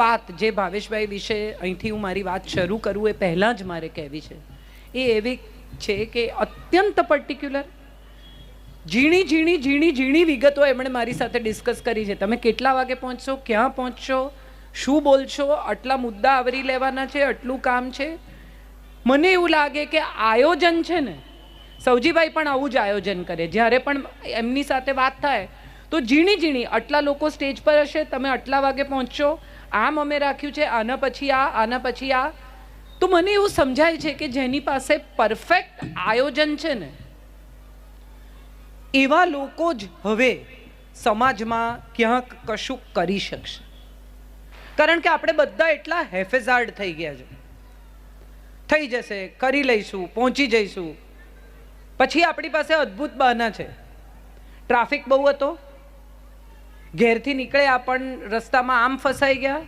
વાત જે ભાવેશભાઈ વિશે અહીંથી હું મારી વાત શરૂ કરું એ પહેલાં જ મારે કહેવી છે. એ એવી છે કે અત્યંત પર્ટિક્યુલર ઝીણી ઝીણી ઝીણી ઝીણી વિગતો એમણે મારી સાથે ડિસ્કસ કરી છે. તમે કેટલા વાગે પહોંચશો, ક્યાં પહોંચશો, શું બોલશો, આટલા મુદ્દા આવરી લેવાના છે, આટલું કામ છે? મને એવું લાગે કે આયોજન છે ને સૌજીભાઈ પણ આવું જ આયોજન કરે. જ્યારે પણ એમની સાથે વાત થાય તો ઝીણી ઝીણી, આટલા લોકો સ્ટેજ પર હશે, તમે આટલા વાગે પહોંચશો. આમ અમે રાખ્યું છે, આના પછી આ, આના પછી આ. તો મને એવું સમજાય છે કે જેની પાસે પરફેક્ટ આયોજન છે ને, એવા લોકો જ હવે સમાજમાં ક્યાંક કશું કરી શકશે. કારણ કે આપણે બધા એટલા હેફેઝાર્ડ થઈ ગયા છે. થઈ જશે, કરી લઈશું, પહોંચી જઈશું. પછી આપણી પાસે અદ્ભુત બહાના છે. ટ્રાફિક બહુ હતો. ઘેરથી નીકળ્યા પણ રસ્તામાં આમ ફસાઈ ગયા?